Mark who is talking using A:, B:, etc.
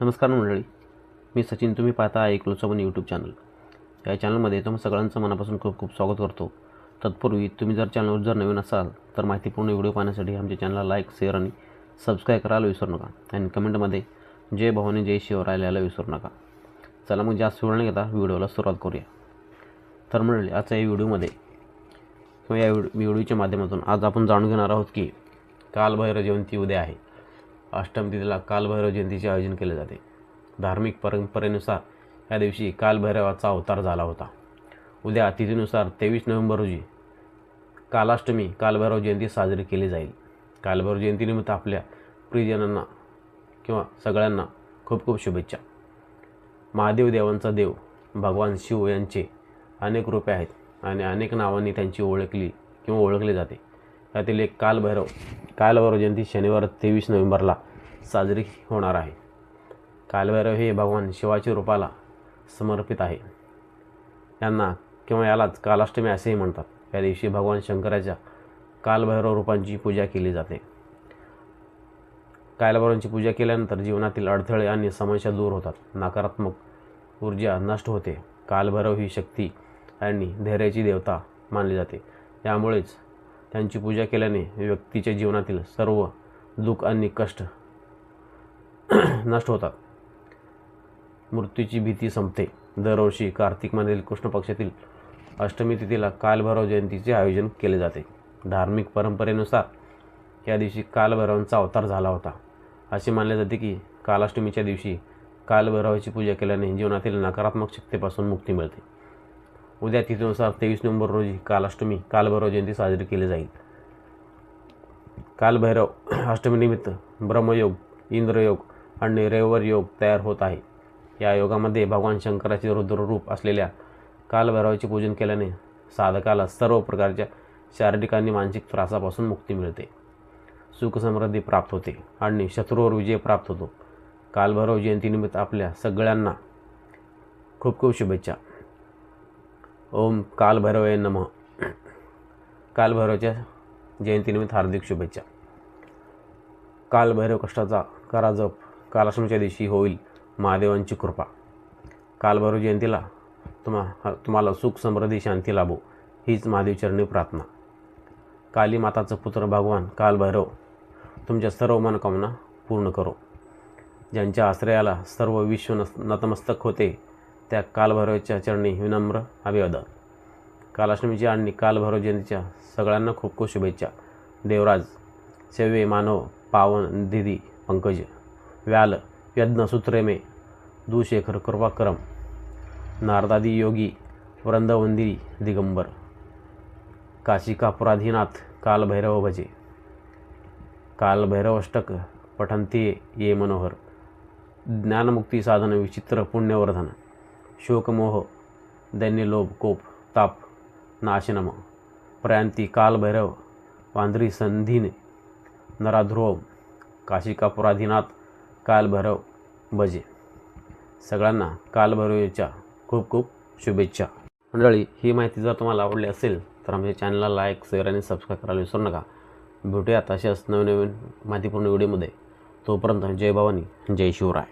A: नमस्कार मंडळी. मी सचिन. तुम्ही पाहता ऐकलो चमन यूट्यूब चॅनल या चॅनलमध्ये तुम्ही सगळ्यांचं मनापासून खूप खूप स्वागत करतो. तत्पूर्वी तुम्ही जर चॅनलवर जर नवीन असाल तर माहितीपूर्ण व्हिडिओ पाहण्यासाठी आमच्या चॅनलला लाईक शेअर आणि सबस्क्राईब करायला विसरू नका. आणि कमेंटमध्ये जय भवानी जय शिवराय लिहायला विसरू नका. चला मग जास्त वेळ न घेता व्हिडिओला सुरुवात करूया. तर मंडळी आजच्या या व्हिडिओमध्ये किंवा या व्हिडिओच्या माध्यमातून आज आपण जाणून घेणार आहोत की कालभैरव जयंती उद्या आहे. अष्टम तिथीला कालभैरव जयंतीचे आयोजन केले जाते. धार्मिक परंपरेनुसार या दिवशी कालभैरवाचा अवतार झाला होता. उद्या तिथीनुसार तेवीस नोव्हेंबर रोजी कालाष्टमी कालभैरव जयंती साजरी केली जाईल. कालभैरव जयंतीनिमित्त आपल्या प्रियजनांना किंवा सगळ्यांना खूप खूप शुभेच्छा. महादेव देवांचा देव भगवान शिव यांचे अनेक रूपे आहेत आणि अनेक नावांनी त्यांची ओळखली किंवा ओळखले जाते. त्यातील एक कालभैरव कालभैरव जयंती शनिवार तेवीस नोव्हेंबरला साजरी होणार आहे. कालभैरव हे भगवान शिवाच्या रूपाला समर्पित आहे. यांना किंवा यालाच कालाष्टमी असेही म्हणतात. या दिवशी भगवान शंकराच्या कालभैरव रूपांची पूजा केली जाते. कालभैरवांची पूजा केल्यानंतर जीवनातील अडथळे आणि समस्या दूर होतात. नकारात्मक ऊर्जा नष्ट होते. कालभैरव ही शक्ती आणि धैर्याची देवता मानली जाते. यामुळेच त्यांची पूजा केल्याने व्यक्तीच्या जीवनातील सर्व दुःख आणि कष्ट नष्ट होतात. मृत्यूची भीती संपते. दरवर्षी कार्तिक महिन्यातील कृष्ण पक्षातील अष्टमी तिथीला कालभैरव जयंतीचे आयोजन केले जाते. धार्मिक परंपरेनुसार या दिवशी कालभैरवांचा अवतार झाला होता. असे मानले जाते की कालाष्टमीच्या दिवशी कालभैरवाची पूजा केल्याने जीवनातील नकारात्मक शक्तीपासून मुक्ती मिळते. उद्या तिथीनुसार तेवीस नोव्हेंबर रोजी कालाष्टमी कालभैरव जयंती साजरी केली जाईल. कालभैरव अष्टमीनिमित्त ब्रह्मयोग इंद्रयोग आणि रविवार योग तयार होत आहे. या योगामध्ये भगवान शंकराचे रुद्र रूप असलेल्या कालभैरवाचे पूजन केल्याने साधकाला सर्व प्रकारच्या शारीरिक आणि मानसिक त्रासापासून मुक्ती मिळते. सुखसमृद्धी प्राप्त होते आणि शत्रूवर विजय प्राप्त होतो. कालभैरव जयंतीनिमित्त आपल्या सगळ्यांना खूप खूप शुभेच्छा. ओम कालभैरवय नम। कालभैरवच्या जयंतीनिमित्त हार्दिक शुभेच्छा। कालभैरव कष्टाचा करा जप कालाष्टमीच्या दिवशी होईल महादेवांची कृपा। कालभैरव जयंतीला तुम्हा तुम्हाला सुख समृद्धी शांती लाभो हीच महादेवचरणी प्रार्थना। काली माताचं पुत्र भगवान कालभैरव तुमच्या सर्व मनोकामना पूर्ण करो। ज्यांच्या आश्रयाला सर्व विश्व नस नतमस्तक होते त्या कालभैरवच्या चरणी विनम्र अभिवादन. कालाष्टमीच्या आणि कालभैरव जयंतीच्या सगळ्यांना खूप खूप शुभेच्छा. देवराज सेवे मानव पावन दिदी पंकज व्याल यज्ञ सूत्रेमे दुशेखर कृपाक्रम नारदादी योगी वृंदवंदिरी दिगंबर काशिकापुराधीनाथ कालभैरव भजे कालभैरवष्टक पठंती ये मनोहर ज्ञानमुक्ती साधन विचित्र पुण्यवर्धन. शोकमोह दैन्यलोभ कोप ताप नाशनम प्रयांती कालभैरव वांद्री संधीने नराध्रुव काशिकापुराधीनाथ कालभैरव भजे. सगळ्यांना कालभैरवच्या खूप खूप शुभेच्छा. मंडळी ही माहिती जर तुम्हाला आवडली असेल तर आमच्या चॅनलला लाईक शेअर आणि सबस्क्राईब करायला विसरू नका. भेटूयात अशाच नवीन नवीन माहितीपूर्ण व्हिडिओमध्ये. तोपर्यंत जय भवानी जय शिवराय.